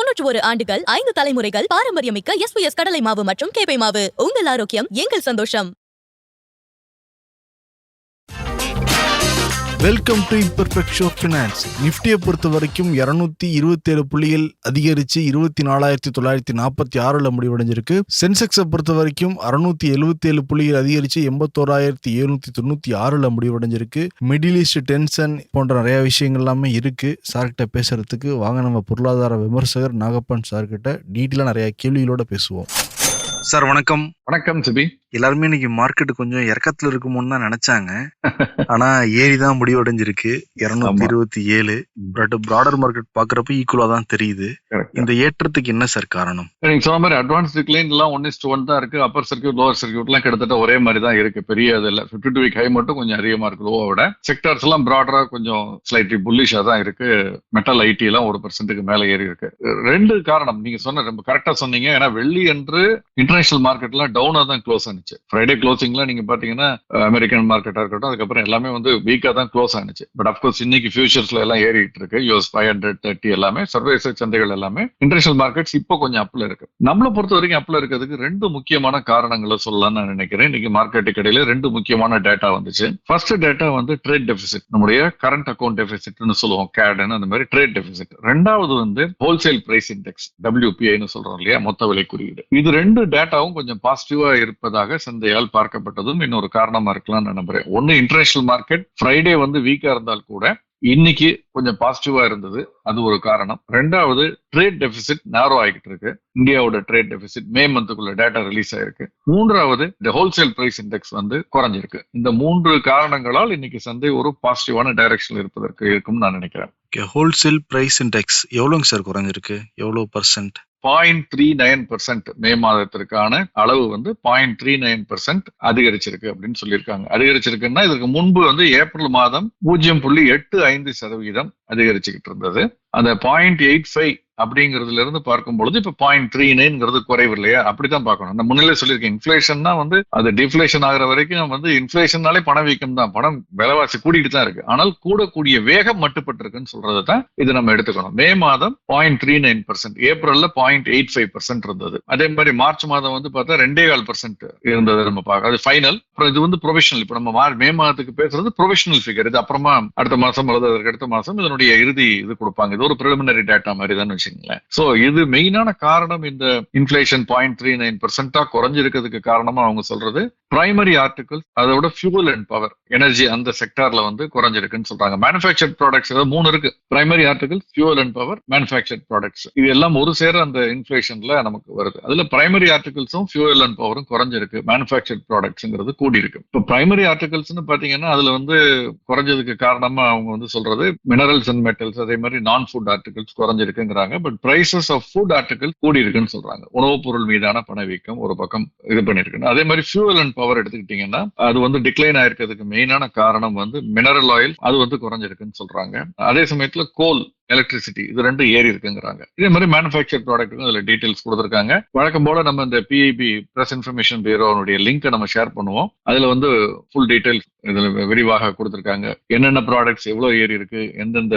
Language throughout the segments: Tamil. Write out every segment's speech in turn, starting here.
தொன்னூற்று ஒரு ஆண்டுகள் ஐந்து தலைமுறைகள் பாரம்பரியமிக்க எஸ்பிஎஸ் கடலை மாவு மற்றும் கேப்பை மாவு. உங்கள் ஆரோக்கியம் எங்கள் சந்தோஷம். Welcome to imperfect show finance நிஃப்டியை பொறுத்த வரைக்கும் இரநூத்தி இருபத்தேழு புள்ளிகள் அதிகரித்து இருபத்தி நாலாயிரத்தி தொள்ளாயிரத்தி நாற்பத்தி ஆறில் முடிவடைஞ்சிருக்கு. சென்செக்ஸை பொறுத்த வரைக்கும் அறுநூத்தி எழுபத்தேழு புள்ளிகள் அதிகரித்து எண்பத்தோராயிரத்தி எழுநூத்தி தொண்ணூற்றி ஆறில் முடிவடைஞ்சிருக்கு. மிடில் ஈஸ்ட் டென்ஷன் போன்ற நிறைய விஷயங்கள் எல்லாமே இருக்குது சார்கிட்ட பேசுறதுக்கு வாங்க நம்ம பொருளாதார விமர்சகர் நாகப்பன் சார்கிட்ட டீட்டெயிலாக நிறைய கேள்விகளோட பேசுவோம். சார் வணக்கம். வணக்கம் சிபி. எல்லாருமே இன்னைக்கு மார்க்கெட் கொஞ்சம் இறக்கத்துல இருக்குமோன்னு தான் நினைச்சாங்க. ஆனா ஏறி தான் முடிவடைஞ்சிருக்கு இருநூத்தி. இருபத்தி ஏழு. பட் ப்ராடர் மார்க்கெட் பாக்குறப்ப ஈக்குவலா தான் தெரியுது. இந்த ஏற்றத்துக்கு என்ன சார் காரணம்? நீங்க சொன்ன மாதிரி அட்வான்ஸ் டிக்ளைன் எல்லாம் ஒன் இஸ்ட் ஒன் தான் இருக்கு. அப்பர் சர்க்கியூட் லோவர் சர்க்கியூட் எல்லாம் கிட்டத்தட்ட ஒரே மாதிரி தான் இருக்கு. பெரிய இது இல்ல. பிப்டி டூ வீக் ஹை மட்டும் கொஞ்சம் அதிகமா இருக்கு லோவை விட. செக்டார்ஸ் எல்லாம் ப்ராடரா கொஞ்சம் ஸ்லைட்லி புல்லிஷா தான் இருக்கு. மெட்டல் ஐடி எல்லாம் ஒரு பர்சன்ட்டுக்கு மேல ஏறி இருக்கு. ரெண்டு காரணம். நீங்க சொன்ன ரொம்ப கரெக்டா சொன்னீங்க. ஏன்னா வெள்ளி என்று இன்டர்நேஷனல் மார்க்கெட்ல டவுனா தான் க்ளோஸ் ஆனிச்சு. ஃப்ரைடே க்ளோசிங்ல நீங்க பாத்தீங்கன்னா அமெரிக்கன் மார்க்கெட்டா இருக்கட்டும் அதுக்கப்புறம் எல்லாமே வந்து வீக்கா தான் க்ளோஸ் ஆனிச்சு. பட் அப்கோர்ஸ் இன்னைக்கு ஃபியூச்சர்ஸ்ல எல்லாம் ஏறிட்டு இருக்கு. யூஎஸ் ஃபைவ் ஹண்ட்ரட் தேர்ட்டி எல்லாமே சர்வதேச சந்தைகள் எல்லாமே இன்டர்நேஷனல் மார்க்கெட்ஸ் இப்போ கொஞ்சம் அப்ல இருக்கு. நம்மளை பொறுத்த வரைக்கும் அப்ல இருக்கிறதுக்கு ரெண்டு முக்கியமான காரணங்களை சொல்லலாம்னு நான் நினைக்கிறேன். இன்னைக்கு மார்க்கெட்டுக்கு இடையில ரெண்டு முக்கியமான டேட்டா வந்துச்சு. ஃபர்ஸ்ட் டேட்டா வந்து ட்ரேட் டெபிசிட் நம்முடைய கரண்ட் அக்கௌண்ட் டெபிசிட்னு சொல்லுவோம் கேடுன்னு அந்த மாதிரி ட்ரேட் டெபிசிட் ரெண்டாவது வந்து ஹோல்சேல் பிரைஸ் இண்டெக்ஸ் டபிள்யூபிஐன்னு சொல்றோம் இல்லையா மொத்த விலை குறியீடு. இது ரெண்டு டேட்டாவும் கொஞ்சம் பாஸ்ட் இருப்பதாக சந்தையால் பார்க்கப்பட்டதும் இன்னொரு காரணமா இருக்கலாம்னு நான் நம்புறேன். ஒன்னு இன்டர்நேஷனல் மார்க்கெட் ஃப்ரைடே வந்து வீக்கா இருந்தால் கூட இன்னைக்கு கொஞ்சம் பாசிட்டிவா இருந்தது. அது ஒரு காரணம். ரெண்டாவது ட்ரேட் டெபிசிட் நேரோ ஆகிட்டு இருக்கு. இந்தியாவோட ட்ரேட் டெபிசிட் மே மந்த்துக்குள்ள டேட்டா ரிலீஸ் ஆயிருக்கு. மூன்றாவது இந்த ஹோல்சேல் பிரைஸ் இண்டெக்ஸ் வந்து குறைஞ்சிருக்கு. இந்த மூன்று காரணங்களால் இன்னைக்கு சந்தை ஒரு பாசிட்டிவான டைரக்ஷன் இருப்பதற்கு இருக்கும்னு நான் நினைக்கிறேன். ஹோல்சேல் பிரைஸ் இண்டெக்ஸ் எவ்வளோங்க சார் குறைஞ்சிருக்கு? எவ்வளோ percent point three nine percent May மாதத்திற்கான அளவு வந்து பாயிண்ட் த்ரீ நைன் பர்சன்ட் அதிகரிச்சிருக்கு அப்படின்னு சொல்லியிருக்காங்க. அதிகரிச்சிருக்குன்னா இதற்கு முன்பு வந்து ஏப்ரல் மாதம் பூஜ்ஜியம் புள்ளி எட்டு ஐந்து சதவீதம் அதிகரிச்சுக்கிட்டு இருந்தது. அந்த பாயிண்ட் எயிட் ஃபைவ் அப்படிங்கிறதுல இருந்து பார்க்கும் பொழுது இப்ப பாயிண்ட் த்ரீ நைன்ங்கிறது குறைவு இல்லையா? அப்படித்தான் பார்க்கணும். அந்த முன்னிலே சொல்லியிருக்கேன் இன்ஃபிளேஷன்னா வந்து அது டிஃப்ளேஷன் ஆகிற வரைக்கும் வந்து இன்ஃபிளேஷன்னாலே பணவீக்கம் தான். பணம் விலைவாசி கூடிட்டு தான் இருக்கு. ஆனால் கூடக்கூடிய வேகம் மட்டுப்பட்டிருக்குன்னு சொல்றதை தான் இது நம்ம எடுத்துக்கணும். மே மாதம் பாயிண்ட் த்ரீ நைன் பர்சன்ட் ஏப்ரல்ல பாயிண்ட் எயிட் ஃபைவ் பர்சன்ட் இருந்தது. அதே மாதிரி மார்ச் மாதம் வந்து பார்த்தா ரெண்டே கால் பர்சன்ட் இருந்தது நம்ம பார்க்க அது ஃபைனல் அப்புறம் இது வந்து ப்ரொஃபஷனல் இப்போ நம்ம மா- மே மாதத்துக்கு பேசுறது ப்ரொஃபஷனல் ஃபிகர் இது அப்புறமா அடுத்த மாசம் அல்லது அதற்கு அடுத்த மாசம் இதனுடைய இறுதி இது கொடுப்பாங்க. இது ஒரு preliminary டேட்டா மாதிரி தான் வச்சுங்களேன் சோ இது மெயினான காரணம் இந்த இன்ஃபிளேஷன் பாயிண்ட் த்ரீ நைன் பெர்சென்டா குறைஞ்சிருக்கிறதுக்கு காரணமா அவங்க சொல்றது பிரைமரி ஆர்டிகல்ஸ் அதோட ஃபியூவல் அண்ட் பவர் எனர்ஜி அந்த செக்டார்ல வந்து குறைஞ்சிருக்குன்னு சொல்றாங்க. மேனுஃபேக்சர்ட் ப்ராடக்ட்ஸ் ஏதாவது மூணு இருக்கு. Primary articles fuel and power manufactured products இது எல்லாம் ஒரு சேர அந்த இன்ஃபிளேஷன்ல நமக்கு வருது. அதுல பிரைமரி ஆர்டிகல்ஸும் ஃபியூல் அண்ட் பவரும் குறைஞ்சிருக்கு. மேனுஃபேக்சர்ட் ப்ராடக்ட்ஸ்ங்கிறது கூடி இருக்கு இப்போ பிரைமரி ஆர்டிகல்ஸ்னு பாத்தீங்கன்னா அதுல வந்து குறைஞ்சதுக்கு காரணமா அவங்க வந்து சொல்றது மினரல்ஸ் அண்ட் மெட்டல்ஸ் அதே மாதிரி non food articles குறைஞ்சிருக்குங்கிறாங்க. But prices of food article கூடி இருக்குன்னு சொல்றாங்க. உணவுப் பொருள் மீதான பணவீக்கம் ஒரு பக்கம் இது பண்ணிருக்கு அதே மாதிரி ஃபியூல் அண்ட் பவர் எடுத்துக்கிட்டீங்கன்னா அது வந்து டிக்ளைன் ஆயிருக்கிறதுக்கு மெயினான காரணம் வந்து மினரல் ஆயில் அது வந்து குறைஞ்சிருக்குன்னு சொல்றாங்க. அதே சமயத்துல கோல் எலக்ட்ரிசிட்டி இது ரெண்டும் ஏறி இருக்குங்கிறாங்க. இதே மாதிரி மேனுஃபேக்சர் ப்ராடக்ட்டுக்கும் அதில் டீடைல்ஸ் கொடுத்துருக்காங்க. வழக்கம் போல நம்ம இந்த பிஐபி பிரஸ் இன்ஃபர்மேஷன் பியூரோனுடைய லிங்கை நம்ம ஷேர் பண்ணுவோம். அதுல வந்து ஃபுல் டீடைல்ஸ் இதுல விரிவாக கொடுத்துருக்காங்க. என்னென்ன ப்ராடக்ட்ஸ் எவ்வளவு ஏறி இருக்கு எந்தெந்த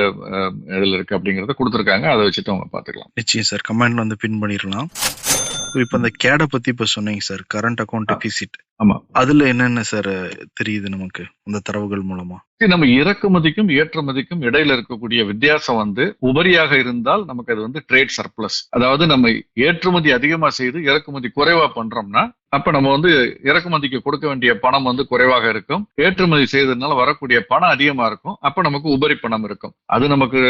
இதில் இதுல இருக்கு அப்படிங்கறத கொடுத்துருக்காங்க. அதை வச்சுட்டு அவங்க பாத்துக்கலாம். நிச்சயம் சார். கமெண்ட்ல வந்து பின் பண்ணிடலாம். இப்போ இந்த கேடை பத்தி இப்போ சொன்னீங்க சார். கரண்ட் அக்கௌண்ட் டெபிசிட் ஆமா. அதுல என்னென்ன சார் தெரியுது நமக்கு? அந்த தரவுகள் மூலமா. நம்ம இறக்குமதிக்கும் ஏற்றுமதிக்கும் இடையில இருக்கக்கூடிய வித்தியாசம் வந்து உபரியாக இருந்தால் நமக்கு அது வந்து ட்ரேட் சர்ப்ளஸ் அதாவது நம்ம ஏற்றுமதி அதிகமா செய்து இறக்குமதி குறைவா பண்றோம்னா அப்ப நம்ம வந்து இறக்குமதிக்கு கொடுக்க வேண்டிய பணம் வந்து குறைவாக இருக்கும். ஏற்றுமதி செய்ததுனால வரக்கூடிய பணம் அதிகமா இருக்கும். அப்ப நமக்கு உபரி பணம் இருக்கும். அது நமக்கு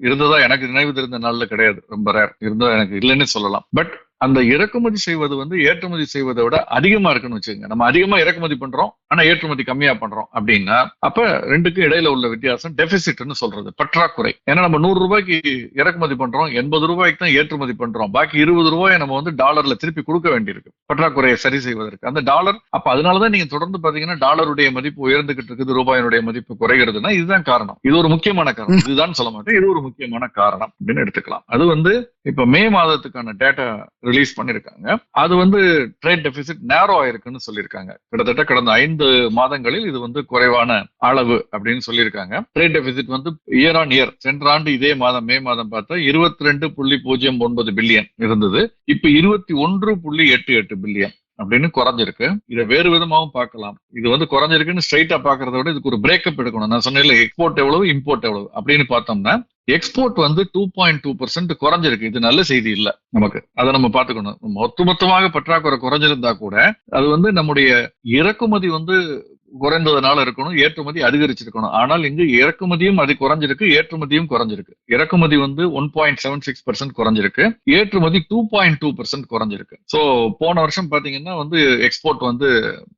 இருந்ததா எனக்கு நினைவு தெரிந்த நாள்ல கிடையாது. ரொம்ப ரேர் இருந்ததா எனக்கு இல்லைன்னு சொல்லலாம். பட் அந்த இறக்குமதி செய்வது வந்து ஏற்றுமதி செய்வதை விட அதிகமா இருக்குன்னு வச்சுக்கோங்க. நம்ம அதிகமா இறக்குமதி பண்றோம் ஆனா ஏற்றுமதி கம்மியா பண்றோம் அப்படின்னா அப்ப ரெண்டுக்கும் இடையில உள்ள வித்தியாசம் டெபிசிட்னு சொல்றது பற்றாக்குறை. ஏன்னா நம்ம நூறு ரூபாய்க்கு இறக்குமதி பண்றோம் எண்பது ரூபாய்க்கு தான் ஏற்றுமதி பண்றோம் பாக்கி இருபது ரூபாயை நம்ம வந்து டாலர்ல திருப்பி கொடுக்க வேண்டியிருக்கு பற்றாக்குறையை சரி செய்வதற்கு. அந்த டாலர் அப்ப அதனாலதான் நீங்க தொடர்ந்து பாத்தீங்கன்னா டாலருடைய மதிப்பு உயர்ந்துகிட்டு இருக்குது ரூபாயினுடைய மதிப்பு குறைகிறதுனா இதுதான் காரணம். இது ஒரு முக்கியமான காரணம். இதுதான் சொல்ல மாட்டேன் இது ஒரு முக்கியமான காரணம் அப்படின்னு எடுத்துக்கலாம். அது வந்து இப்ப மே மாதத்துக்கான டேட்டா ரிலீஸ் பண்ணிருக்காங்க. அது வந்து ட்ரேட் டெபிசிட் நேரோ ஆயிருக்குன்னு சொல்லியிருக்காங்க கிட்டத்தட்ட கடந்த ஐந்து மாதங்களில் இது வந்து குறைவான அளவு அப்படின்னு சொல்லியிருக்காங்க ட்ரேட் டெபிசிட் வந்து இயர் ஆன் இயர் சென்ற ஆண்டு இதே மாதம் மே மாதம் பார்த்தா இருபத்தி ரெண்டு புள்ளி பூஜ்ஜியம் ஒன்பது பில்லியன் இருந்தது. இப்ப இருபத்தி ஒன்று புள்ளி எட்டு எட்டு பில்லியன் அப்படின்னு குறைஞ்சிருக்கு. இதை வேறு விதமாகவும் பார்க்கலாம். இது வந்து குறைஞ்சிருக்குன்னு ஸ்ட்ரைட்டா பாக்குறத விட இதுக்கு ஒரு பிரேக்கப் எடுக்கணும். நான் சொன்னேன்ல எக்ஸ்போர்ட் எவ்வளவு இம்போர்ட் எவ்வளவு அப்படின்னு பார்த்தோம்னா எக்ஸ்போர்ட் வந்து டூ பாயிண்ட் டூ பர்சன்ட் குறைஞ்சிருக்கு. இது நல்ல செய்தி இல்ல நமக்கு. அதை நம்ம பாத்துக்கணும் மொத்தமாக பற்றாக்குறை குறைஞ்சிருந்தா கூட அது வந்து நம்முடைய இறக்குமதி வந்து குறைந்ததுனால இருக்கணும் ஏற்றுமதி அதிகரிச்சிருக்கணும். ஆனால் இங்கு இறக்குமதியும் அது குறைஞ்சிருக்கு ஏற்றுமதியும் குறைஞ்சிருக்கு. இறக்குமதி வந்து one point seven six percent குறைஞ்சிருக்கு. ஏற்றுமதி டூ பாயிண்ட் டூ பர்சன்ட் குறைஞ்சிருக்கு. ஸோ போன வருஷம் பாத்தீங்கன்னா வந்து எக்ஸ்போர்ட் வந்து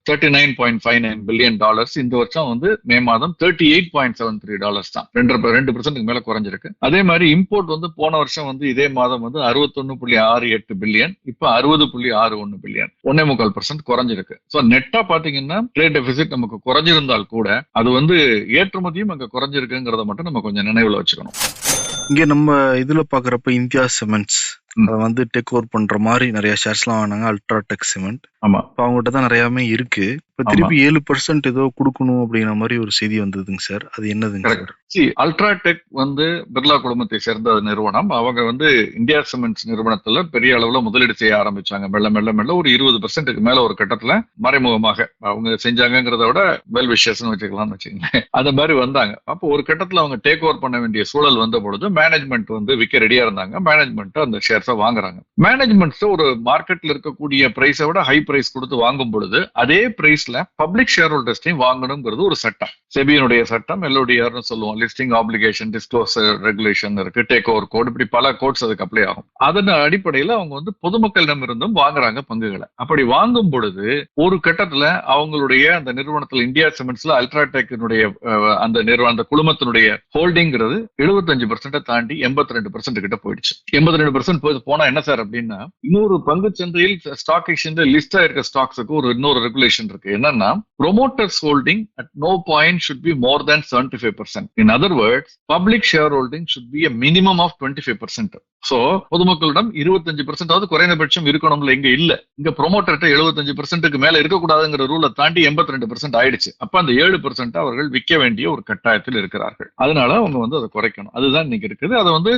thirty nine point five nine billion dollars இந்த வருஷம் வந்து மே மாதம் thirty eight point seven three dollars தான். ரெண்டு ரெண்டு பர்சன்ட்டுக்கு மேல குறைஞ்சிருக்கு. அதே மாதிரி இம்போர்ட் வந்து போன வருஷம் வந்து இதே மாதம் வந்து அறுபத்தொன்னு புள்ளி ஆறு எட்டு பில்லியன் இப்போ அறுபது புள்ளி ஆறு ஒன்னு பில்லியன் ஒன்னே முக்கால் பர்சன்ட் குறைஞ்சிருக்கு. ஸோ நெட்டா பாத்தீங்கன்னா ட்ரேட் டெபிசிட் நமக்கு குறைஞ்சிருந்தால் கூட அது வந்து ஏற்றுமதியும் அங்க குறைஞ்சிருக்குங்கிறத மட்டும் நம்ம கொஞ்சம் நினைவுல வச்சுக்கணும். இங்க நம்ம இதுல பாக்குறப்ப இந்தியா சிமெண்ட்ஸ். அதை வந்து டேக் ஓவர் பண்ற மாதிரி நிறைய ஷேர்ஸ்லாம் வாங்கினாங்க அல்ட்ரா டெக் சிமெண்ட் ஆமா. அவங்ககிட்ட தான் நிறையாமே இருக்கு. இப்போ திருப்பி ஏழு பர்சன்ட் ஏதோ கொடுக்கணும் அப்படிங்கிற மாதிரி ஒரு செய்தி வந்ததுங்க சார். அது என்னதுங்க சி அல்ட்ராடெக் வந்து பிர்லா குழுமத்தை சேர்ந்த நிறுவனம். அவங்க வந்து இந்தியா சிமெண்ட்ஸ் நிறுவனத்துல பெரிய அளவுல முதலீடு செய்ய ஆரம்பிச்சாங்க. மெல்ல மெல்ல மெல்ல ஒரு இருபது பர்சன்ட்டுக்கு மேல ஒரு கட்டத்துல மறைமுகமாக அவங்க செஞ்சாங்கங்கிறத விட வெல் விஷஸ்ன்னு வச்சுக்கலாம்னு வச்சுக்கோங்களேன். அந்த மாதிரி வந்தாங்க. அப்போ ஒரு கட்டத்துல அவங்க டேக் ஓவர் பண்ண வேண்டிய சூழல் வந்த பொழுது மேனேஜ்மெண்ட் வந்து விற்க ரெடியா இருந்தாங்க. மேனேஜ்மெண்ட் அந்த ஷேர்ஸை வாங்குறாங்க. மேனேஜ்மெண்ட்ஸ் ஒரு மார்க்கெட்ல இருக்கக்கூடிய பிரைஸை விட ஹை பிரைஸ் கொடுத்து வாங்கும் பொழுது அதே பிரைஸ்ல பப்ளிக் ஷேர் ஹோல்டர்ஸ்டையும் வாங்கணுங்கிறது ஒரு சட்டம். செபியினுடைய சட்டம் எல்ஓடிஆர்னு சொல்லுவோம். லிஸ்டிங் ஆப்ளிகேஷன் டிஸ்க்ளோசர் ரெகுலேஷன் இருக்கு டேக் ஓவர் கோட் இப்படி பல கோட்ஸ் அதுக்கு அப்ளை ஆகும். அதன் அடிப்படையில அவங்க வந்து பொதுமக்களிடம் இருந்தும் வாங்குறாங்க பங்குகளை. அப்படி வாங்கும் பொழுது ஒரு கட்டத்துல அவங்களுடைய அந்த நிறுவனத்துல இந்தியா சிமெண்ட்ஸ்ல அல்ட்ராடெக்கினுடைய அந்த நிறுவனம் அந்த குழுமத்தினுடைய ஹோல்டிங்கிறது எழுபத்தஞ்சு பர்சன்ட தாண்டி எண்பத்தி ரெண்டு பர்சன்ட் கிட்ட போயிடுச்சு. எண்பத்தி ரெண்டு பர்சன்ட் போய் போனா என்ன சார் அப்படின்னா இன்னொரு பங்கு சந்தையில் ஸ்டாக் எக்ஸ்சேஞ்ச் லிஸ்ட் ஆயிருக்க ஸ்டாக்ஸுக்கு ஒரு இன்னொரு ரெகுலேஷன் இருக்கு. என்னன்னா promoters holding at no point should be more than seventy five percent in other words public share holding be a minimum of twenty five percent so பொதுமக்களிடம் இருபத்தஞ்சு பர்சன்டாவது குறைந்தபட்சம் இருக்கணும்ல இங்க இல்ல. இங்க ப்ரொமோட்டர்கிட்ட எழுபத்தஞ்சு பர்சன்ட்டுக்கு மேல இருக்கக்கூடாதுங்கிற ரூலை தாண்டி எண்பத்தி ரெண்டு பர்சன்ட் ஆயிடுச்சு. அப்ப அந்த ஏழு பர்சன்ட் அவர்கள் விற்க வேண்டிய ஒரு கட்டாயத்தில் இருக்கிறார்கள். அதனால அவங்க வந்து அதை குறைக்கணும். அதுதான் இன்னைக்கு இருக்குது. அதை வந்து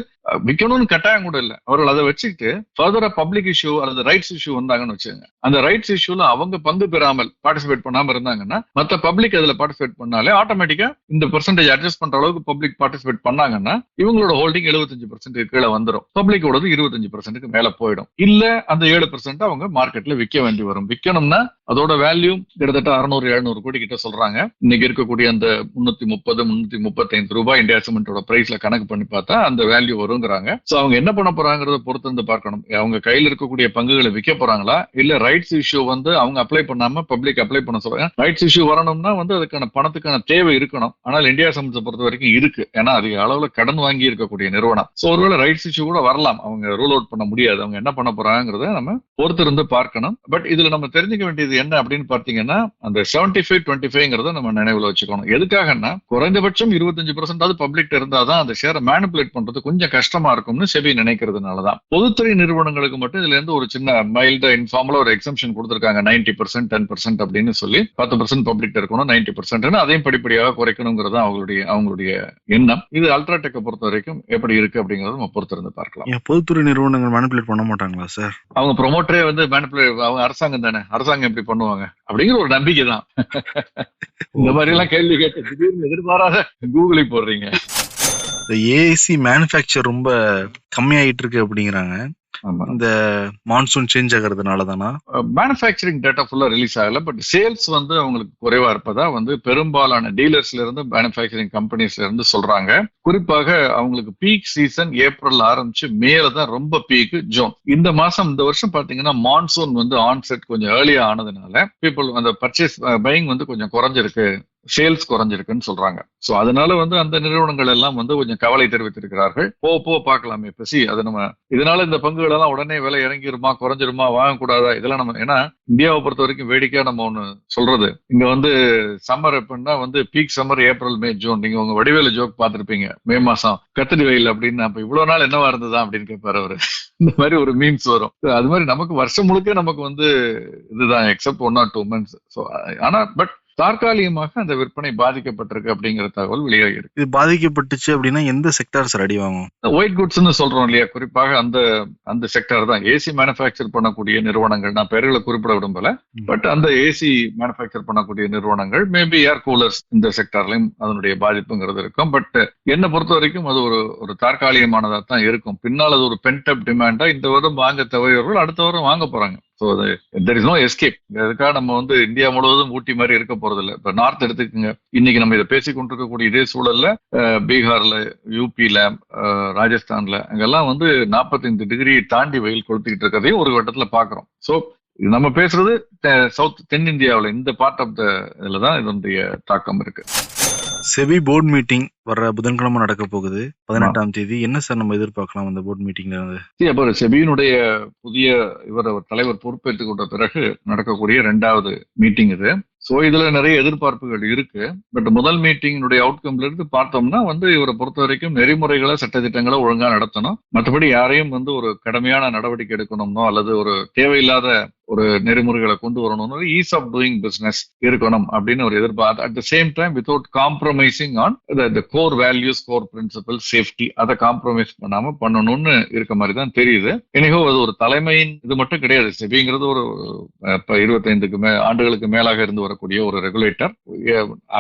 விற்கணும்னு கட்டாயம் கூட இல்ல. அவர்கள் அதை வச்சுக்கிட்டு ஃபர்தரா பப்ளிக் இஷ்யூ அல்லது ரைட்ஸ் இஷ்யூ வந்தாங்கன்னு வச்சுக்கோங்க. அந்த ரைட்ஸ் இஷ்யூல அவங்க பங்கு பெறாமல் பார்ட்டிசிபேட் பண்ணாம இருந்தாங்கன்னா மத்த பப்ளிக் அதுல பார்ட்டிசிபேட் பண்ணாலே ஆட்டோமேட்டிக்கா இந்த பெர்சன்டேஜ் அட்ஜஸ்ட் பண்ற அளவுக்கு பப்ளிக் பார்ட்டிசிபேட் பண்ணாங்கன்னா இவங்களோட ஹோல்டிங் எழுபத்தஞ்சு பர்சன்ட் கீழே வந்துடும் பப்ளிக்கோடது இருபத்தஞ்சு பர்சன்ட்டுக்கு மேல போயிடும். இல்ல அந்த ஏழு பர்சன்ட் அவங்க மார்க்கெட்ல விற்க வேண்டி வரும். விற்கணும்னா அதோட வேல்யூ கிட்டத்தட்ட அறுநூறு எழுநூறு கோடி கிட்ட சொல்றாங்க. இன்னைக்கு இருக்கக்கூடிய அந்த முன்னூத்தி முப்பது முன்னூத்தி முப்பத்தைந்து ரூபாய் இந்தியா சிமெண்டோட பிரைஸ்ல கணக்கு பண்ணி பார்த்தா அந்த வேல்யூ வருங்கிறாங்க. சோ அவங்க என்ன பண்ண போறாங்கிறத பொறுத்து வந்து பார்க்கணும். அவங்க கையில இருக்கக்கூடிய பங்குகளை விற்க போறாங்களா? இல்ல ரைட்ஸ் இஷ்யூ வந்து அவங்க அப்ளை பண்ணாம பப்ளிக் அப்ளை பண்ண சொல்றாங்க ரைட்ஸ் இஷ்யூ வரணும்னா வந்து அதுக்கான பணத்துக்கான தேவை இருக்கணும். ஆனால் இந்தியா சம்பந்த பொறுத்த வரைக்கும் இருக்கு. ஏன்னா அதிக அளவுல கடன் வாங்கி இருக்கக்கூடிய நிறுவனம். சோ ஒருவேளை ரைட்ஸ் இஷ்யூ கூட வரலாம். அவங்க ரூல் அவுட் பண்ண முடியாது. அவங்க என்ன பண்ண போறாங்கிறத நம்ம பொறுத்திருந்து பார்க்கணும். பட் இதுல நம்ம தெரிஞ்சுக்க வேண்டியது என்ன அப்படின்னு பார்த்தீங்கன்னா அந்த செவன்டி ஃபைவ் டுவெண்ட்டி ஃபைவ்ங்கிறத நம்ம நினைவுல வச்சுக்கணும். எதுக்காகன்னா குறைந்தபட்சம் இருபத்தஞ்சு பர்சன்டாவது பப்ளிக் இருந்தாதான் அந்த ஷேரை மேனிபுலேட் பண்றது கொஞ்சம் கஷ்டமா இருக்கும்னு செபி நினைக்கிறதுனாலதான். பொதுத்துறை நிறுவனங்களுக்கு மட்டும் இதுல இருந்து ஒரு சின்ன மைல்டா இன்ஃபார்மலா ஒரு எக்ஸம்ஷன் கொடுத்திருக்காங்க. நைன்டி பர்சன்ட் டென் பர்சன்ட் அப்படின்னு. சொல்லி பத்து பர்சன்ட் பப்ளிக் இருக்கணும் நைன்டி பர்சன்ட் அதையும் படிப்படியாக குறைக்கணுங்கிறது அவங்களுடைய அவங்களுடைய எண்ணம். இது அல்ட்ராடெக்கை பொறுத்த வரைக்கும் எப்படி இருக்கு அப்படிங்கறத நம்ம பொறுத்திருந்து பார்க்கலாம். பொதுத்துறை நிறுவனங்கள் மேனிபுலேட் பண்ண மாட்டாங்களா சார் அவங்க ப்ரொமோட்டரே வந்து மேனிபுலேட் அவங்க அரசாங்கம் தானே அரசாங்கம் எப்படி பண்ணுவாங்க? அப்படிங்கிற ஒரு நம்பிக்கை தான். இந்த மாதிரி எல்லாம் கேள்வி கேட்டு திடீர்னு எதிர்பாராத கூகுளை போடுறீங்க. இந்த ஏஐசி மேனுஃபேக்சர் ரொம்ப கம்மியாயிட்டு இருக்கு அப்படிங்கிறாங்க. இந்த மான்சூன் சேஞ்ச் ஆகிறதுனால தானா மேனுஃபேக்சரிங் டேட்டா ஃபுல்லா ரிலீஸ் ஆகல பட் சேல்ஸ் வந்து அவங்களுக்கு குறைவா இருப்பதா வந்து பெரும்பாலான டீலர்ஸ்ல இருந்து மேனுஃபேக்சரிங் கம்பெனிஸ்ல இருந்து சொல்றாங்க. குறிப்பாக அவங்களுக்கு பீக் சீசன் ஏப்ரல் ஆரம்பிச்சு மேல தான் ரொம்ப பீக் ஜூன் இந்த மாசம் இந்த வருஷம் பாத்தீங்கன்னா மான்சூன் வந்து ஆன்செட் கொஞ்சம் ஏர்லியா ஆனதுனால பீப்புள் அந்த பர்ச்சேஸ் பையிங் வந்து கொஞ்சம் குறைஞ்சிருக்கு. சேல்ஸ் குறைஞ்சிருக்குன்னு சொல்றாங்க. ஸோ அதனால வந்து அந்த நிறுவனங்கள் எல்லாம் வந்து கொஞ்சம் கவலை தெரிவித்திருக்கிறார்கள். போ போ பார்க்கலாமே பசி அது நம்ம இதனால இந்த பங்குகள் எல்லாம் உடனே விலை இறங்கிருமா குறைஞ்சிருமா வாங்கக்கூடாதா இதெல்லாம் நம்ம ஏன்னா இந்தியாவை பொறுத்த வரைக்கும் வேடிக்கையா நம்ம ஒன்று சொல்றது. இங்க வந்து சம்மர் எப்படின்னா வந்து peak summer April May June நீங்க உங்க வடிவேல ஜோக் பார்த்துருப்பீங்க. மே மாசம் கத்திரி வெயில் அப்படின்னு அப்ப இவ்வளவு நாள் என்னவா இருந்ததா அப்படின்னு கேட்பாரு அவரு. இந்த மாதிரி ஒரு மீம்ஸ் வரும். அது மாதிரி நமக்கு வருஷம் முழுக்க நமக்கு வந்து இதுதான் except one or two months so ஆனா பட் தற்காலிகமாக அந்த விற்பனை பாதிக்கப்பட்டிருக்கு அப்படிங்கிற தகவல் வெளியாகி இருக்கு. இது பாதிக்கப்பட்டுச்சு அப்படின்னா எந்த செக்டார் சார் அடி வாங்கும்? ஒயிட் குட்ஸ்னு சொல்றோம் இல்லையா? குறிப்பாக அந்த அந்த செக்டர் தான். ஏசி மேனுஃபேக்சர் பண்ணக்கூடிய நிறுவனங்கள் நான் பெயர்களை குறிப்பிட விரும்பல. பட் அந்த ஏசி மேனுஃபேக்சர் பண்ணக்கூடிய நிறுவனங்கள் மேபி ஏர் கூலர்ஸ் இந்த செக்டர்லயும் அதனுடைய பாதிப்புங்கிறது இருக்கும். பட் என்னை பொறுத்த வரைக்கும் அது ஒரு ஒரு தற்காலிகமானதா தான் இருக்கும். பின்னால் அது ஒரு பென்டப் டிமாண்டா இந்த வருடம் வாங்க தவறியவர்கள் அடுத்த வாரம் வாங்க போறாங்க. ஸோ அது தெர் இஸ் நோ எஸ்கேப் அதுக்காக நம்ம வந்து இந்தியா முழுவதும் ஊட்டி மாதிரி இருக்க போறதில்ல. இப்போ இப்ப நார்த் எடுத்துக்கோங்க. இன்னைக்கு நம்ம இதை பேசி கொண்டிருக்கக்கூடிய இதே சூழல்ல பீகார்ல யூபியில ராஜஸ்தான்ல அங்கெல்லாம் வந்து 45 டிகிரி தாண்டி வெயில் கொளுத்திக்கிட்டு இருக்கிறதையும் ஒரு கட்டத்துல பாக்குறோம். ஸோ நம்ம பேசுறது சவுத் தென்னிந்தியாவுல இந்த பார்ட் ஆஃப் த இதுல தான் இதனுடைய தாக்கம் இருக்கு. செபி போர்ட் மீட்டிங் வர்ற புதன்கிழமை நடக்க போகுது. பதினெட்டாம் தேதி. என்ன சார் நம்ம எதிர்பார்க்கலாம் அந்த போர்ட் மீட்டிங்ல இருந்து? அப்ப செபியினுடைய புதிய இவர் தலைவர் பொறுப்பேற்றுக் கொண்ட பிறகு நடக்கக்கூடிய இரண்டாவது மீட்டிங் இது. சோ இதுல நிறைய எதிர்பார்ப்புகள் இருக்கு. பட் முதல் மீட்டிங்கினுடைய அவுட்கம்ல இருந்து பார்த்தோம்னா வந்து இவரை பொறுத்த வரைக்கும் நெறிமுறைகளை சட்டத்திட்டங்களை ஒழுங்கா நடத்தணும். மற்றபடி யாரையும் வந்து ஒரு கடுமையான நடவடிக்கை எடுக்கணும்னோ அல்லது ஒரு தேவையில்லாத ஒரு நெறிமுறைகளை கொண்டு வரணும்னு ஈஸ் ஆஃப் டூயிங் பிசினஸ் இருக்கணும் அப்படின்னு ஒரு எதிர்பார்த்து at the same time without compromising on the core values core principle safety அதை காம்ப்ரமைஸ் பண்ணாம பண்ணணும்னு இருக்க மாதிரி தான் தெரியுது. எனக்கோ அது ஒரு தலைமையின் இது மட்டும் கிடையாது. செபிங்கிறது ஒரு இப்ப இருபத்தைந்துக்கு மே ஆண்டுகளுக்கு மேலாக இருந்து வரக்கூடிய ஒரு ரெகுலேட்டர்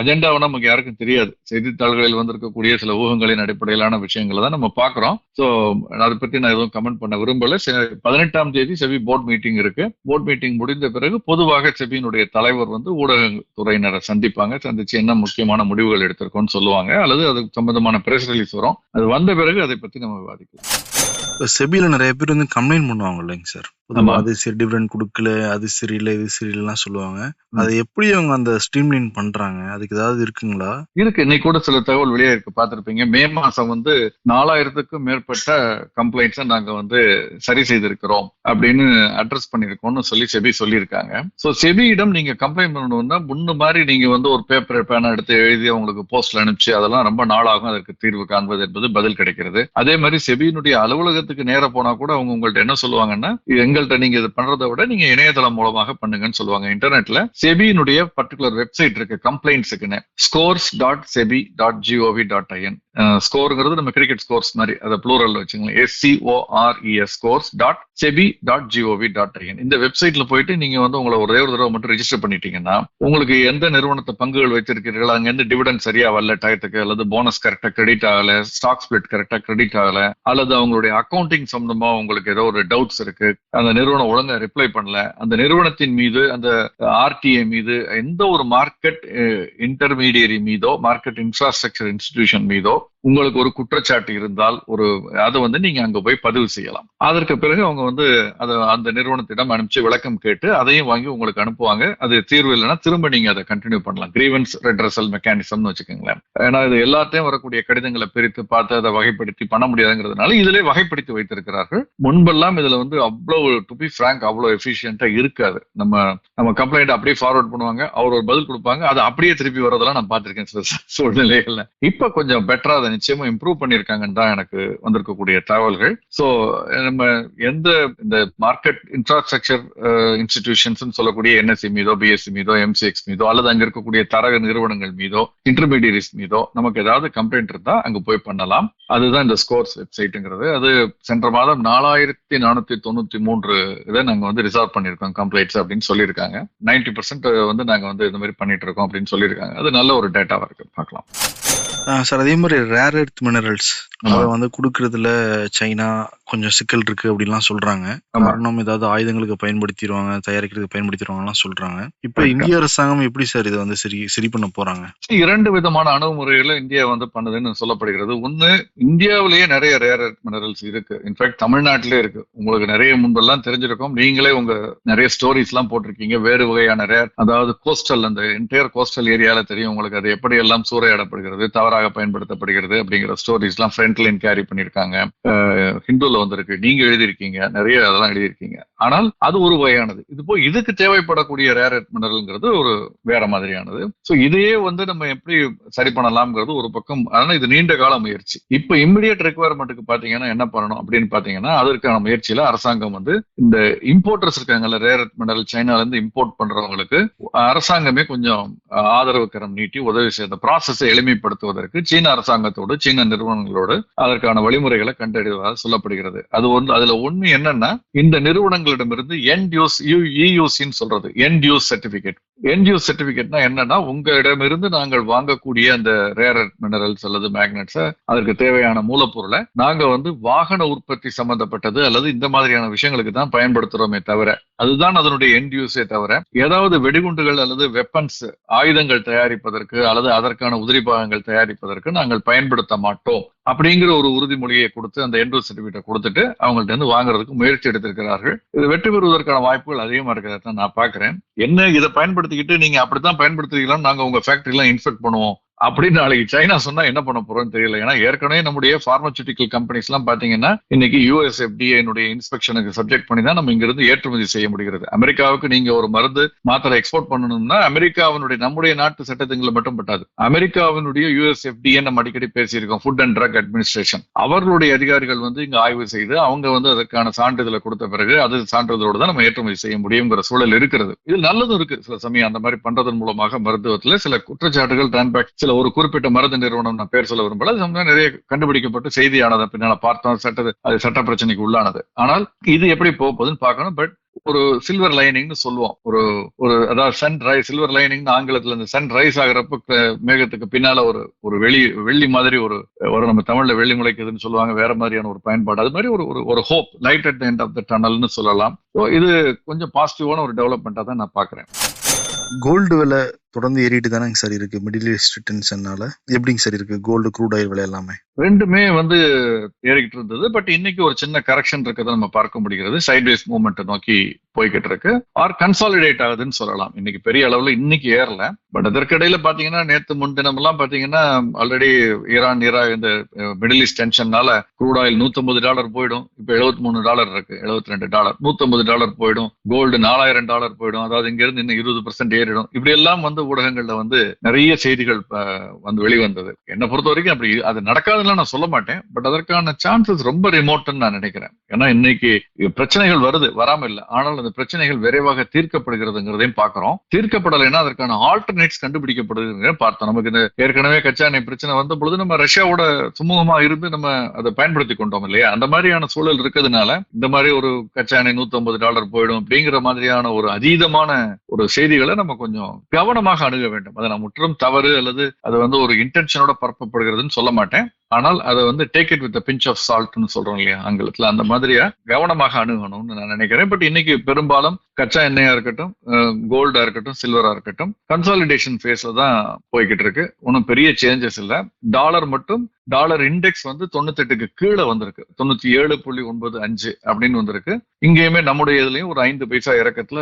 அஜெண்டாவை நமக்கு யாருக்கும் தெரியாது. செய்தித்தாள்களில் வந்திருக்கக்கூடிய சில ஊகங்களின் அடிப்படையிலான விஷயங்களை தான் நம்ம பாக்குறோம் சோ அதை பத்தி நான் எதுவும் கமெண்ட் பண்ண விரும்பல. பதினெட்டாம் தேதி செபி போர்ட் மீட்டிங் இருக்கு. போர்ட் மீட்டிங் முடிந்த பிறகு பொதுவாக செபியினுடைய தலைவர் வந்து ஊடகத்துறையினரை சந்திப்பாங்க. சந்திச்சு என்ன முக்கியமான முடிவுகள் எடுத்திருக்கோம்னு சொல்லுவாங்க. அல்லது அதுக்கு சம்பந்தமான பிரஸ் ரிலீஸ் வரும். அது வந்த பிறகு அதை பத்தி நம்ம விவாதிக்கலாம். செபியில நிறைய பேர் வந்து கம்ப்ளைண்ட் பண்ணுவாங்க இல்லைங்க சார் ஆமா. அது சரி டிவிடெண்ட் கொடுக்கல அது சரியில்லை இது சரியில்லைலாம் சொல்லுவாங்க. அதை எப்படி அவங்க அந்த ஸ்ட்ரீம்லைன் பண்றாங்க? அதுக்கு ஏதாவது இருக்குங்களா? இருக்கு. இன்னைக்கு கூட சில தகவல் வெளியே இருக்கு. பார்த்திருப்பீங்க. மே மாசம் வந்து நாலாயிரத்துக்கும் மேற்பட்ட கம்ப்ளைண்ட்ஸை நாங்க வந்து சரி செய்திருக்கிறோம் அப்படின்னு அட்ரஸ் பண்ணிருக்கோம்னு சொல்லி செபி சொல்லியிருக்காங்க. சோ செபியிடம் நீங்க கம்ப்ளைண்ட் பண்ணணும்னா முன்ன மாதிரி நீங்க வந்து ஒரு பேப்பர் பேனா எடுத்து எழுதி அவங்களுக்கு போஸ்ட்ல அனுப்பிச்சு அதெல்லாம் ரொம்ப நாளாகும். அதற்கு தீர்வு காண்பது என்பது பதில் கிடைக்கிறது. அதே மாதிரி செபியினுடைய அலுவலகத்துக்கு நேர போனா கூட அவங்க உங்கள்ட்ட என்ன சொல்லுவாங்கன்னா எங்கள்கிட்ட நீங்க இது பண்றதை விட நீங்க இணையதளம் மூலமாக பண்ணுங்கன்னு சொல்லுவாங்க இன்டர்நெட்ல. செபியினுடைய பர்டிகுலர் வெப்சைட் இருக்கு கம்ப்ளைண்ட்ஸுக்குன்னு scores dot SEBI dot GOV dot IN ஸ்கோருங்கிறது நம்ம கிரிக்கெட் ஸ்கோர்ஸ் மாதிரி அதை ப்ளூரல் வச்சுங்களேன் SCORES scores dot SEBI dot GOV dot IN இந்த வெப்சைட்ல போயிட்டு நீங்க வந்து உங்களை ஒரே ஒரு தடவை மட்டும் ரிஜிஸ்டர் பண்ணிட்டீங்கன்னா உங்களுக்கு எந்த நிறுவனத்தை பங்குகள் வைத்திருக்கிறீர்கள் அங்க இருந்து டிவிடன் சரியா வரல டயத்துக்கு அல்லது போனஸ் கரெக்டா கிரெடிட் ஆகல ஸ்டாக் ஸ்பிளிட் கரெக்டா கிரெடிட் ஆகல அல்லது அவங்களுடைய அக்கௌண்டிங் சம்பந்தமா உங்களுக்கு ஏதோ ஒரு டவுட்ஸ் இருக்கு அந்த நிறுவனம் ஒழுங்கா ரிப்ளை பண்ணல. அந்த நிறுவனத்தின் மீது அந்த ஆர்டிஏ மீது எந்த ஒரு மார்க்கெட் இன்டர்மீடியரி eh, மீதோ மார்க்கெட் இன்ஃப்ராஸ்ட்ரக்சர் இன்ஸ்டிடியூஷன் மீதோ உங்களுக்கு ஒரு குற்றச்சாட்டு இருந்தால் ஒரு அதை வந்து நீங்க அங்க போய் பதிவு செய்யலாம். அதற்கு பிறகு அவங்க வந்து அதை அந்த நிறுவனத்திடம் அனுப்பிச்சு விளக்கம் கேட்டு அதையும் வாங்கி உங்களுக்கு அனுப்புவாங்க. அது தீர்வு இல்லைன்னா திரும்ப நீங்க அதை கண்டினியூ பண்ணலாம். கிரீவன்ஸ் ரெட்ரஸல் மெக்கானிசம்னு வச்சுக்கோங்களேன். ஏன்னா இது எல்லாத்தையும் வரக்கூடிய கடிதங்களை பிரித்து பார்த்து அதை வகைப்படுத்தி பண்ண முடியாதுங்கிறதுனால இதிலே வகைப்படுத்தி வைத்திருக்கிறார்கள். முன்பெல்லாம் இதுல வந்து அவ்வளவு டு பி ஃப்ராங்க் அவ்வளவு எஃபிஷியன்ட்டா இருக்காது. நம்ம நம்ம கம்ப்ளைண்ட் அப்படியே ஃபார்வர்ட் பண்ணுவாங்க. அவர் ஒரு பதில் கொடுப்பாங்க. அது அப்படியே திருப்பி வரதெல்லாம் நான் பார்த்திருக்கேன் சில சூழ்நிலைகள்ல. இப்ப கொஞ்சம் பெட்டரா அதை நிச்சயமா இம்ப்ரூவ் பண்ணியிருக்காங்கன்னு தான் எனக்கு வந்திருக்கக்கூடிய தகவல்கள். ஸோ நம்ம எந்த இந்த மார்க்கெட் இன்ஃப்ராஸ்ட்ரக்சர் இன்ஸ்டிடியூஷன்ஸ் சொல்லக்கூடிய என்எஸ்சி மீதோ பிஎஸ்சி மீதோ எம்சிஎக்ஸ் மீதோ அல்லது அங்க இருக்கக்கூடிய தரக நிறுவனங்கள் மீதோ இன்டர்மீடியரிஸ் மீதோ நமக்கு ஏதாவது கம்ப்ளைண்ட் இருந்தா அங்க போய் பண்ணலாம். அதுதான் இந்த ஸ்கோர்ஸ் வெப்சைட்டுங்கிறது அது சென்ற மாதம் நாலாயிரத்தி நானூத்தி தொண்ணூத்தி மூன்று இதை நாங்க வந்து ரிசார்வ் பண்ணிருக்கோம் கம்ப்ளைண்ட்ஸ் அப்படின்னு சொல்லியிருக்காங்க. நைன்டி பர்சன்ட் வந்து நாங்க வந்து இந்த மாதிரி பண்ணிட்டு இருக்கோம் அப்படின்னு சொல்லியிருக்காங்க. அது நல்ல ஒரு டேட்டாவா இருக்கு. பார்க்கலாம். சார் அதே மாதிரி ரேர் எர்த் மினரல்ஸ். அதை வந்து கொடுக்கறதுல சைனா கொஞ்சம் சிக்கல் இருக்கு அப்படிலாம் சொல்றாங்க. ஆமா. காரணம் ஏதாவது ஆயுதங்களுக்கு பயன்படுத்திடுவாங்க தயாரிக்கிறதுக்கு பயன்படுத்திடுவாங்கலாம் சொல்றாங்க. இப்ப. இந்திய அரசாங்கம் எப்படி சார் இதை வந்து சரி சரி பண்ண போறாங்க? இரண்டு விதமான அணுகுமுறைகளை இந்தியா வந்து பண்ணுதுன்னு சொல்லப்படுகிறது. ஒண்ணு இந்தியாவிலேயே நிறைய ரேர் மினரல்ஸ் இருக்கு. இன்ஃபேக்ட் தமிழ்நாட்டிலே இருக்கு. உங்களுக்கு நிறைய முன்பெல்லாம் தெரிஞ்சிருக்கும். நீங்களே உங்க நிறைய ஸ்டோரிஸ் எல்லாம் போட்டிருக்கீங்க. வேறு வகையான ரேர் அதாவது கோஸ்டல் அந்த என்டையர் கோஸ்டல் ஏரியால தெரியும் உங்களுக்கு அது எப்படி எல்லாம் சூறையாடப்படுகிறது தவறாக பயன்படுத்தப்படுகிறது அப்படிங்கிற ஸ்டோரிஸ் எல்லாம் ஃப்ரண்ட் லைன் கேரி பண்ணியிருக்காங்க ஹிந்துல வந்திருக்கு. நீங்க எழுதியிருக்கீங்க. நிறைய அதெல்லாம் எழுதியிருக்கீங்க. ஆனால் அது ஒரு வகையானது. இது போய் இதுக்கு தேவைப்படக்கூடிய ரேர் மினரல்ங்கிறது ஒரு வேற மாதிரியானது. சோ இதையே வந்து நம்ம எப்படி சரி பண்ணலாம்ங்கிறது ஒரு பக்கம். ஆனா இது நீண்ட கால முயற்சி. இப்ப இம்மிடியட் ரெக்குவயர்மெண்ட்டுக்கு பாத்தீங்கன்னா என்ன பண்ணணும் அப்படின்னு பாத்தீங்கன்னா அதற்கான முயற்சியில அரசாங்கம் வந்து இந்த இம்போர்ட்டர்ஸ் இருக்காங்கல்ல ரேர் மினரல் சைனால இருந்து இம்போர்ட் பண்றவங்களுக்கு அரசாங்கமே கொஞ்சம் ஆதரவு கரம் நீட்டி உதவி செய்ய ப்ராசஸை எளிமைப்படுத்துவதற்கு சீன அரசாங்கத்தோடு சீன நிறுவனங்களோடு அதற்கான வழிமுறைகளை கண்டறிவதாக சொல்லப்படுகிறது. அது ஒன்று அதுல ஒண்ணு என்னன்னா இந்த நிறுவனங்களிடமிருந்து என் யூஸ் இயூசின்னு சொல்றது. என் யூஸ் சர்டிபிகேட் என்ஜிஓ சர்டிபிகேட்னா என்னன்னா உங்களிடமிருந்து நாங்கள் வாங்கக்கூடிய அந்த ரேர் மினரல்ஸ் அல்லது மேக்னட்ஸ் அதற்கு தேவையான மூலப்பொருளை நாங்க வந்து வாகன உற்பத்தி சம்பந்தப்பட்டது அல்லது இந்த மாதிரியான விஷயங்களுக்கு தான் பயன்படுத்துறோமே தவிர அதுதான் அதனுடைய எண்ட் தவிர ஏதாவது வெடிகுண்டுகள் அல்லது வெப்பன்ஸ் ஆயுதங்கள் தயாரிப்பதற்கு அல்லது அதற்கான உதிரி பாகங்கள் தயாரிப்பதற்கு நாங்கள் பயன்படுத்த மாட்டோம். அப்படிங்கிற ஒரு உறுதிமொழியை கொடுத்து அந்த எண்ட் சர்டிபிகேட்டை கொடுத்துட்டு அவங்கள்ட்ட இருந்து வாங்குறதுக்கு முயற்சி எடுத்திருக்கிறார்கள். இது வெற்றி பெறுவதற்கான வாய்ப்புகள் அதிகமா இருக்கிறத நான் பாக்குறேன் என்ன இதை பயன்படுத்த பயன்படுத்திக்கிட்டு நீங்க அப்படித்தான் பயன்படுத்துறீங்களான்னு நாங்க உங்க ஃபேக்டரி எல்லாம் இன்ஸ்பெக்ட் பண்ணுவோம். அப்படின்னு நாளைக்கு சைனா சொன்னா என்ன பண்ண போறோம்னு தெரியல. ஏன்னா ஏற்கனவே நம்முடைய பார்மசூட்டிக்கல் கம்பெனிஸ் எல்லாம் பாத்தீங்கன்னா இன்னைக்கு யூஎஸ்எஃப்டிஏனுடைய இன்ஸ்பெக்ஷனுக்கு சப்ஜெக்ட் பண்ணி தான் நம்ம இங்க இருந்து ஏற்றுமதி செய்ய முடிகிறது. அமெரிக்காவுக்கு நீங்க ஒரு மருந்து மாத்திரை எக்ஸ்போர்ட் பண்ணணும்னா அமெரிக்காவினுடைய நம்முடைய நாட்டு சட்டத்திங்களை மட்டும் பட்டாது அமெரிக்காவினுடைய யூஎஸ்எஃப்டிஏ நம்ம அடிக்கடி பேசியிருக்கோம் ஃபுட் அண்ட் ட்ரக் அட்மினிஸ்ட்ரேஷன் அவர்களுடைய அதிகாரிகள் வந்து இங்க ஆய்வு செய்து அவங்க வந்து அதற்கான சான்றிதழை கொடுத்த பிறகு அது சான்றிதழோடு தான் நம்ம ஏற்றுமதி செய்ய முடியுங்கிற சூழல் இருக்கிறது. இது நல்லதும் இருக்கு. சில சமயம் அந்த மாதிரி பண்றதன் மூலமாக மருத்துவத்தில் சில குற்றச்சாட்டுகள் டிரான்பேக் சில ஒரு குறிப்பிட்ட மருந்து நிறுவனம் நான் பேர் சொல்ல விரும்பல. அது சம்பந்தமா நிறைய கண்டுபிடிக்கப்பட்டு செய்தியானதை பின்னால பார்த்தோம். சட்ட அது சட்ட பிரச்சனைக்கு உள்ளானது. ஆனால் இது எப்படி போக போகுதுன்னு பார்க்கணும். பட் ஒரு சில்வர் லைனிங்னு சொல்லுவோம். ஒரு ஒரு அதாவது சன் ரைஸ் சில்வர் லைனிங் ஆங்கிலத்துல இந்த சன் ரைஸ் ஆகிறப்ப மேகத்துக்கு பின்னால ஒரு ஒரு வெளி வெள்ளி மாதிரி ஒரு ஒரு நம்ம தமிழ்ல வெள்ளி முளைக்குதுன்னு சொல்லுவாங்க. வேற மாதிரியான ஒரு பயன்பாடு. அது மாதிரி ஒரு ஒரு- ஒரு hope light at end of the டனல்னு சொல்லலாம். ஸோ இது கொஞ்சம் பாசிட்டிவான ஒரு டெவலப்மெண்ட்டாக தான் நான் பாக்குறேன் கோல்டு விலை தொடர்ந்து ஏறிட்டு தானேங்க சார் இருக்கு. மிடில் ஈஸ்ட் டென்ஷன்னால எப்படிங்க சார் இருக்கு? கோல்டு க்ரூட் ஆயில் விலை எல்லாமே? ரெண்டுமே வந்து ஏறிக்கிட்டு இருந்தது. பட் இன்னைக்கு ஒரு சின்ன கரெக்ஷன் இருக்கிறத நம்ம பார்க்க முடிகிறது. சைட்வேஸ் மூவ்மெண்ட் நோக்கி போய்கிட்டு இருக்கு. ஆர் கன்சாலிடேட் ஆகுதுன்னு சொல்லலாம். இன்னைக்கு பெரிய அளவுல இன்னைக்கு ஏறல. பட் அதற்கிடையில பாத்தீங்கன்னா நேத்து முன்தினம் எல்லாம் பாத்தீங்கன்னா ஆல்ரெடி ஈரான் ஈரா இந்த மிடில் ஈஸ்ட் டென்ஷன்னால க்ரூட் ஆயில் 150 டாலர் போயிடும். இப்ப 73 மூணு டாலர் இருக்கு. 72 ரெண்டு டாலர். 150 டாலர் போயிடும். கோல்டு நாலாயிரம் டாலர் போயிடும். அதாவது இங்க இருந்து இன்னும் இருபது பர்சன்ட் ஏறிடும். இப்படி எல்லாம் வந்து ஊடகங்கள்ல வந்து நிறைய செய்திகள் வந்து வெளிவந்தது. என்னை பொறுத்த வரைக்கும் அப்படி அது நடக்காதுன்னு நான் சொல்ல மாட்டேன். பட் அதற்கான சான்சஸ் ரொம்ப ரிமோட்னு நான் நினைக்கிறேன். ஏன்னா இன்னைக்கு பிரச்சனைகள் வருது வராம இல்லை. ஆனால் அந்த பிரச்சனைகள் விரைவாக தீர்க்கப்படுகிறதுங்கிறதையும் பாக்குறோம் தீர்க்கப்படலைன்னா அதற்கான ஆல்டர்னேட்ஸ் கண்டுபிடிக்கப்படுதுங்கிற பார்த்தோம். நமக்கு இந்த ஏற்கனவே கச்சா எண்ணெய் பிரச்சனை வந்த பொழுது நம்ம ரஷ்யாவோட சுமூகமா இருந்து நம்ம அதை பயன்படுத்தி கொண்டோம் இல்லையா? அந்த மாதிரியான சூழல் இருக்கிறதுனால இந்த மாதிரி ஒரு கச்சா எண்ணெய் 150 டாலர் போயிடும் அப்படிங்கிற மாதிரியான ஒரு அதீதமான ஒரு செய்திகளை நம்ம கொஞ்சம் கவனமாக அணுக வேண்டும். அதை நான் முற்றிலும் தவறு அல்லது அது வந்து ஒரு இன்டென்ஷனோட பரப்பப்படுகிறதுன்னு சொல்ல மாட்டேன். ஆனால் அதை வந்து take it with pinch of சால்ட்னு சொல்றோம் இல்லையா ஆங்கிலத்துல. அந்த மாதிரியா கவனமாக அணுகணும்னு நான் நினைக்கிறேன். பட் இன்னைக்கு பெரும்பாலும் கச்சா எண்ணெயா இருக்கட்டும் கோல்டா இருக்கட்டும் சில்வரா இருக்கட்டும் கன்சாலிடேஷன் ஃபேஸ்ல தான் போய்கிட்டு இருக்கு. ஒன்றும் பெரிய சேஞ்சஸ் இல்ல. டாலர் மட்டும் டாலர் இண்டெக்ஸ் வந்து தொண்ணூத்தெட்டுக்கு கீழே வந்திருக்கு. தொண்ணூத்தி ஏழு புள்ளி ஒன்பது அஞ்சு அப்படின்னு வந்திருக்கு. இங்கேயுமே நம்முடைய இதுலயும் ஒரு ஐந்து பைசா இறக்கத்துல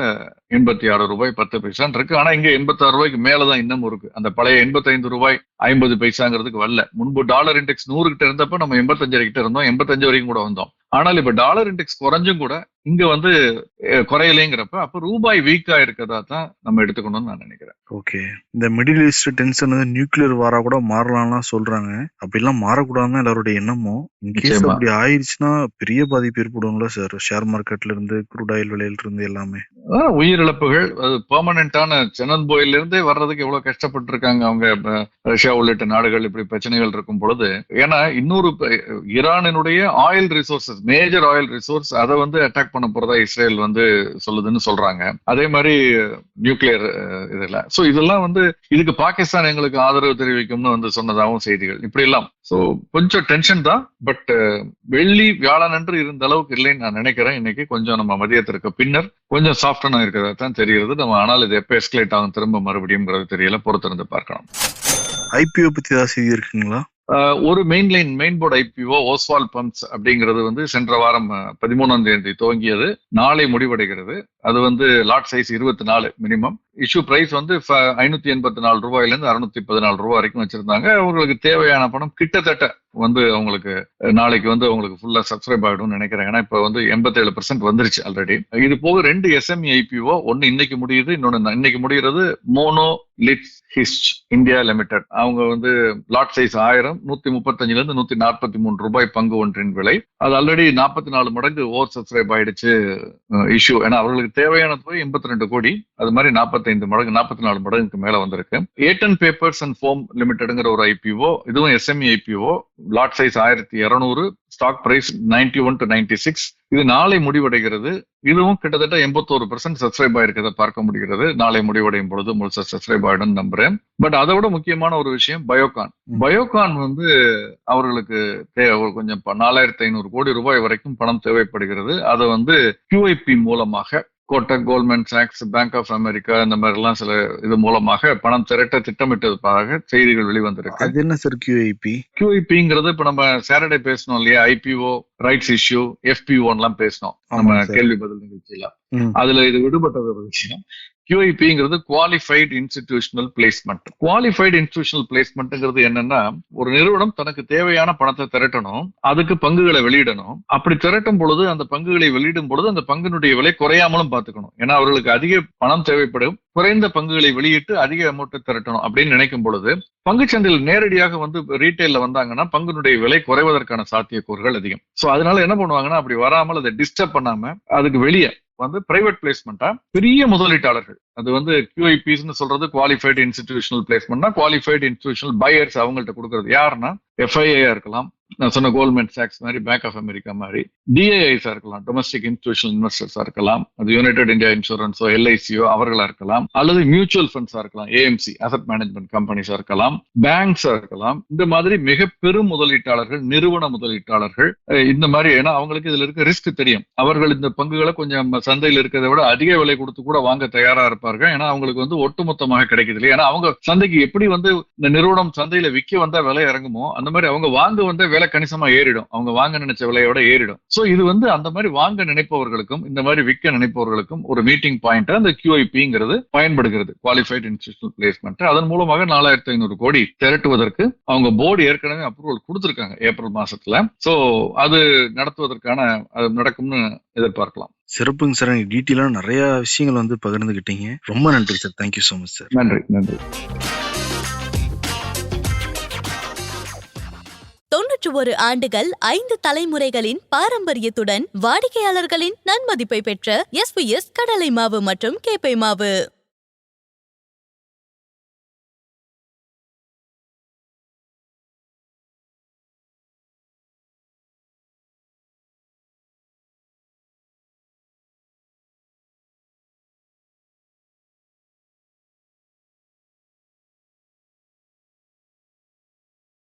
எண்பத்தி ஆறு ரூபாய் பத்து பைசான் இருக்கு. ஆனா இங்க எண்பத்தாறு ரூபாய்க்கு மேலதான் இன்னமும் இருக்கு. அந்த பழைய எண்பத்தைந்து ரூபாய் ஐம்பது பைசாங்கிறதுக்கு வரல. முன்பு டாலர் இண்டெக்ஸ் நூறு கிட்ட இருந்தப்ப நம்ம எண்பத்தஞ்சு கிட்ட இருந்தோம். எண்பத்தஞ்சு வரைக்கும் கூட வந்தோம். ஆனால் இப்ப டாலர் இண்டெக்ஸ் குறைஞ்சும் கூட இங்க வந்து குறையலைங்கிறப்ப அப்ப ரூபாய் வீக்கா இருக்கதா தான் நம்ம எடுத்துக்கணும்னு நான் நினைக்கிறேன். ஓகே. இந்த மிடில் ஈஸ்ட் டென்ஷன் வந்து நியூக்ளியர் வாரா கூட மாறலாம்லாம் சொல்றாங்க. அப்படிலாம் மாறக்கூடாதுன்னு எல்லாருடைய எண்ணமும். இன்கேஸ். அப்படி ஆயிடுச்சுன்னா பெரிய பாதிப்பு ஏற்படும்ல சார் ஷேர் மார்க்கெட்ல இருந்து க்ரூட் ஆயில் விலையில இருந்து எல்லாமே உயிரிழப்புகள் அது பெர்மனண்டான செனன் போயில இருந்தே வர்றதுக்கு எவ்வளவு கஷ்டப்பட்டு இருக்காங்க அவங்க ரஷ்யா உள்ளிட்ட நாடுகள் இப்படி பிரச்சனைகள் இருக்கும் பொழுது. ஏன்னா இன்னொரு ஈரானினுடைய oil resources major oil resource அதை வந்து அட்டாக் பண்ண போறதா இஸ்ரேல் வந்து சொல்லுதுன்னு சொல்றாங்க. அதே மாதிரி நியூக்ளியர் இதுல. ஸோ இதெல்லாம் வந்து இதுக்கு பாகிஸ்தான் எங்களுக்கு ஆதரவு தெரிவிக்கும்னு வந்து சொன்னதாகவும் செய்திகள். இப்படி எல்லாம் ஸோ கொஞ்சம் டென்ஷன் தான். பட் வெள்ளி வியாழன் அன்று இருந்த அளவுக்கு இல்லைன்னு நான் நினைக்கிறேன். இன்னைக்கு கொஞ்சம் நம்ம மதியத்திற்கு பின்னர் கொஞ்சம் சாஃப்டனா இருக்கிறதா தான் தெரிகிறது. நம்ம ஆனால் இது எப்போ எஸ்கலேட் ஆகும் திரும்ப மறுபடியும்ங்கிறது தெரியல. பொறுத்திருந்து பார்க்கலாம். ஐபிஓ பத்தி ஏதாவது செய்தி இருக்குங்களா ஒரு main line main board IPO Oswal pumps அப்படிங்கிறது வந்து சென்ற வாரம் பதிமூணாம் தேதி துவங்கியது. நாளை முடிவடைகிறது. அது வந்து லாட் சைஸ் இருபத்தி நாலு மினிமம் இஷ்யூ பிரைஸ் வந்து ஐநூத்தி எண்பத்தி நாலு ரூபாயிலேருந்து அறுநூத்தி பதினாலு ரூபாய் வரைக்கும் வச்சிருந்தாங்க. அவங்களுக்கு தேவையான பணம் கிட்டத்தட்ட வந்து அவங்களுக்கு நாளைக்கு வந்து அவங்களுக்கு ஃபுல்லா சப்ஸ்கிரைப் ஆகிடும்னு நினைக்கிறேன். ஏன்னா இப்போ வந்து எண்பத்தேழு பர்சன்ட் வந்துருச்சு ஆல்ரெடி இது போக ரெண்டு எஸ்எம்இ ஐபிஓ ஒன்னு இன்னைக்கு முடியுது இன்னொன்னு இன்னைக்கு முடிகிறது mono Glitz hist India limited அவங்க வந்து லாட் சைஸ் ஆயிரம் நூத்தி முப்பத்தஞ்சுல இருந்து நூத்தி நாற்பத்தி மூணு ரூபாய் பங்கு ஒன்றின் விலை. அது ஆல்ரெடி நாற்பத்தி நாலு மடங்கு ஓவர் சப்ஸ்கிரைப் ஆயிடுச்சு uh, இஷ்யூ ஏன்னா அவர்களுக்கு தேவையான தொகை எண்பத்தி ரெண்டு கோடி. அது மாதிரி நாற்பத்தைந்து மடங்கு நாற்பத்தி நாலு மடங்குக்கு மேல வந்திருக்கு. ஏட்டன் பேப்பர்ஸ் அண்ட் ஃபோம் லிமிடெடுங்கிற ஒரு ஐபிஓ இதுவும் எஸ்எம்இ ஐபிஓ லாட் சைஸ் ஆயிரத்தி இருநூறு stock price ninety one to ninety six இது நாளை முடிவடைகிறது. இதுவும் கிட்டத்தட்ட எண்பத்தோரு பர்சன்ட் சப்ஸ்கிரைப் ஆயிருக்கிறத பார்க்க முடிகிறது. நாளை முடிவடையும் பொழுது முழுசா சப்ஸ்கிரைப் ஆயிடும் நம்புறேன். பட் அதை விட முக்கியமான ஒரு விஷயம் பயோகான். பயோகான் வந்து அவர்களுக்கு கொஞ்சம் நாலாயிரத்தி ஐநூறு கோடி ரூபாய் வரைக்கும் பணம் தேவைப்படுகிறது. அதை வந்து QIP மூலமாக கோட்டக் கோல்ட்மேன் சாக்ஸ் பேங்க் ஆஃப் அமெரிக்கா இந்த மாதிரி எல்லாம் சில இது மூலமாக பணம் திரட்ட திட்டமிட்டதாக செய்திகள் வெளிவந்திருக்கு. அது என்ன சார் கியூஐபி QIPங்கிறது இப்ப நம்ம சாட்டர்டே பேசணும் இல்லையா? ஐபிஓ ரைட்ஸ் இஷ்யூ எல்லாம் பேசணும் நம்ம. கேள்வி பதில் நிகழ்ச்சியில. அதுல இது விடுபட்ட ஒரு விஷயம் கியூஐபிங்கிறது qualified institutional placement qualified institutional பிளேஸ்மெண்ட்ங்கிறது என்னன்னா ஒரு நிறுவனம் தனக்கு தேவையான பணத்தை திரட்டணும் அதுக்கு பங்குகளை வெளியிடணும். அப்படி திரட்டும் பொழுது அந்த பங்குகளை வெளியிடும் பொழுது அந்த பங்கினுடைய விலை குறையாமலும் பார்த்துக்கணும். ஏன்னா அவர்களுக்கு அதிக பணம் தேவைப்படும். குறைந்த பங்குகளை வெளியிட்டு அதிக அமௌண்ட் திரட்டணும் அப்படின்னு நினைக்கும் பொழுது பங்குச்சந்தையில் நேரடியாக வந்து ரீட்டைல்ல வந்தாங்கன்னா பங்குனுடைய விலை குறைவதற்கான சாத்தியக்கூறுகள் அதிகம். சோ அதனால என்ன பண்ணுவாங்கன்னா அப்படி வராமல் அதை டிஸ்டர்ப் பண்ணாம அதுக்கு வெளியே வந்து பிரைவேட் பிளேஸ்மெண்ட்டா பெரிய முதலீட்டாளர்கள். அது வந்து QIPs சொல்றது குவாலிஃபைடு இன்ஸ்டிடியூஷனல் பிளேஸ்மெண்ட்னா குவாலிஃபைடு இன்ஸ்டிடியூஷனல் பையர்ஸ் அவங்கள்ட்ட கொடுக்கறது. யாருன்னா எஃப்ஐஏ இருக்கலாம். நான் சொன்ன கோல்மெண்ட் சாக்ஸ் மாதிரி பேங்க் ஆஃப் அமெரிக்கா மாதிரி டிஐஐஸா இருக்கலாம். டொமஸ்டிக் இன்ஸ்டிடியூஷனல் இன்வெஸ்டர்ஸா இருக்கலாம். அது யுனைடெட் இந்தியா இன்சூரன்ஸோ எல்ஐசியோ அவர்களா இருக்கலாம். அல்லது மியூச்சுவல் ஃபண்ட்ஸா இருக்கலாம். ஏஎம்சி அசட் மேனேஜ்மெண்ட் கம்பெனிஸா இருக்கலாம். பேங்க்ஸா இருக்கலாம். இந்த மாதிரி மிக பெரும் முதலீட்டாளர்கள் நிறுவன முதலீட்டாளர்கள் இந்த மாதிரி ஏன்னா அவங்களுக்கு இதுல இருக்க ரிஸ்க் தெரியும். அவர்கள் இந்த பங்குகளை கொஞ்சம் சந்தையில் இருக்கிறத விட அதிக விலை கொடுத்து கூட வாங்க தயாரா இருப்பார்கள். ஏன்னா அவங்களுக்கு வந்து ஒட்டுமொத்தமாக கிடைக்குது இல்லையா ஏன்னா அவங்க சந்தைக்கு எப்படி வந்து இந்த நிறுவனம் சந்தையில விற்க வந்தா விலை இறங்குமோ அந்த மாதிரி அவங்க வாங்க வந்த விலை கணிசமா ஏறிடும். அவங்க வாங்க நினைச்ச விலையோட ஏறிடும். சோ இது வந்து அந்த மாதிரி வாங்க நினைப்பவர்களுக்கும் இந்த மாதிரி விற்க நினைப்பவர்களுக்கும் ஒரு மீட்டிங் பாயிண்ட் அந்த கியூஐபிங்கிறது பயன்படுகிறது. குவாலிஃபைட் இன்ஸ்டிடியூஷனல் பிளேஸ்மெண்ட் அதன் மூலமாக நாலாயிரத்தி ஐநூறு கோடி திரட்டுவதற்கு அவங்க போர்டு ஏற்கனவே அப்ரூவல் கொடுத்திருக்காங்க ஏப்ரல் மாசத்துல. சோ அது நடத்துவதற்கான அது நடக்கும்னு எதிர்பார்க்கலாம். சிறப்புங்க சார். எனக்கு டீட்டெயிலாக நிறைய விஷயங்கள் வந்து பகிர்ந்துக்கிட்டீங்க ரொம்ப நன்றி sir. Thank you so much sir. நன்றி நன்றி. தொன்னூற்று ஒரு ஆண்டுகள் ஐந்து தலைமுறைகளின் பாரம்பரியத்துடன் வாடிக்கையாளர்களின் நன்மதிப்பை பெற்ற எஸ்பிஎஸ் கடலை மாவு மற்றும் கேப்பை மாவு.